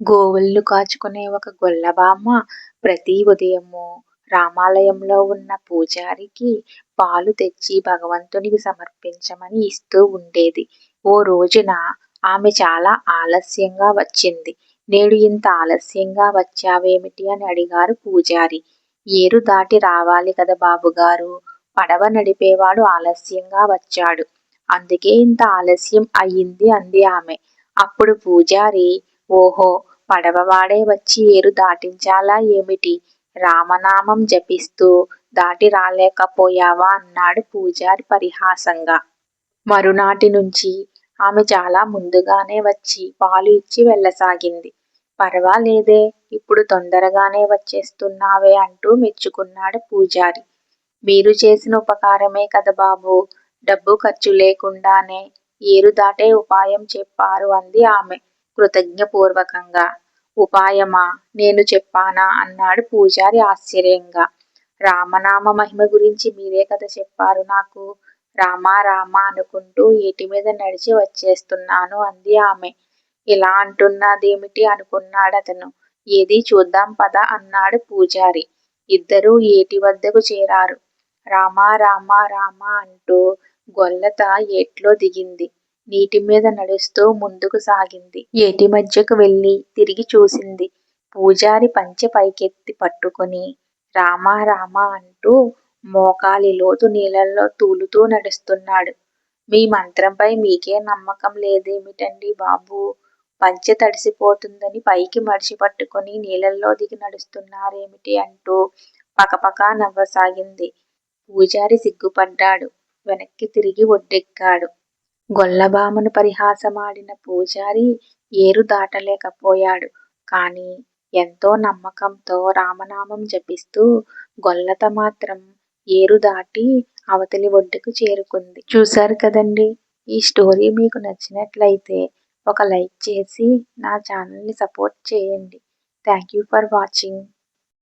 గోవులను కాచుకునే ఒక గొల్లభామ ప్రతి ఉదయము రామాలయంలో ఉన్న పూజారికి పాలు తెచ్చి భగవంతునికి సమర్పించమని ఇస్తూ ఉండేది. ఓ రోజున ఆమె చాలా ఆలస్యంగా వచ్చింది. నేడు ఇంత ఆలస్యంగా వచ్చావేమిటి? అని అడిగారు పూజారి. ఏరు దాటి రావాలి కదా బాబుగారూ! పడవ నడిపేవాడు ఆలస్యంగా వచ్చాడు. అందుకే ఇంత ఆలస్యం అయింది అంది ఆమె. అప్పుడు పూజారి ఓహో! పడవవాడే వచ్చి ఏరు దాటించాలా ఏమిటి? రామనామం జపిస్తూ దాటి రాలేకపోయావా? అన్నాడు పూజారి పరిహాసంగా. మరునాటి నుంచి ఆమె చాలా ముందుగానే వచ్చి పాలు ఇచ్చి వెళ్ళసాగింది. పర్వాలేదే ఇప్పుడు తొందరగానే వచ్చేస్తున్నావే అంటూ మెచ్చుకున్నాడు పూజారి. మీరు చేసిన ఉపకారమే కదా బాబూ! డబ్బు ఖర్చు లేకుండానే ఏరు దాటే ఉపాయం చెప్పారు అంది ఆమె కృతజ్ఞపూర్వకంగా. ఉపాయమా? నేను చెప్పానా? అన్నాడు పూజారి ఆశ్చర్యంగా. రామనామ మహిమ గురించి మీరే కదా చెప్పారు నాకు. రామా రామా అనుకుంటూ ఏటిమీద నడిచి వచ్చేస్తున్నాను అంది ఆమె. ఇలా అంటున్నదేమిటి అతను ఏది చూద్దాం పద అన్నాడు పూజారి. ఇద్దరూ ఏటి వద్దకు చేరారు. రామా రామా రామా అంటూ గొల్లత ఏట్లో దిగింది. నీటి మీద నడుస్తూ ముందుకు సాగింది. ఏటి మధ్యకు వెళ్ళి తిరిగి చూసింది. పూజారి పంచె పైకెత్తి పట్టుకుని రామా రామా అంటూ మోకాలి లోతు నీళ్ళల్లో తూలుతూ నడుస్తున్నాడు. మీ మంత్రంపై మీకే నమ్మకం లేదేమిటండి బాబూ! పంచె తడిసిపోతుందని పైకి మడిచి పట్టుకుని నీళ్ళల్లో దిగి నడుస్తున్నారేమిటి? అంటూ పకపకా నవ్వసాగింది. పూజారి సిగ్గుపడ్డాడు. వెనక్కి తిరిగి ఒడ్డెక్కాడు. గొల్లభామను పరిహాసమాడిన పూజారి ఏరు దాటలేకపోయాడు. కాని ఎంతో నమ్మకంతో రామనామం జపిస్తూ గొల్లత మాత్రం ఏరు దాటి అవతలి ఒడ్డుకు చేరుకుంది. చూశారు కదండీ! ఈ స్టోరీ మీకు నచ్చినట్లయితే ఒక లైక్ చేసి నా ఛానల్ని సపోర్ట్ చేయండి. Thank you for watching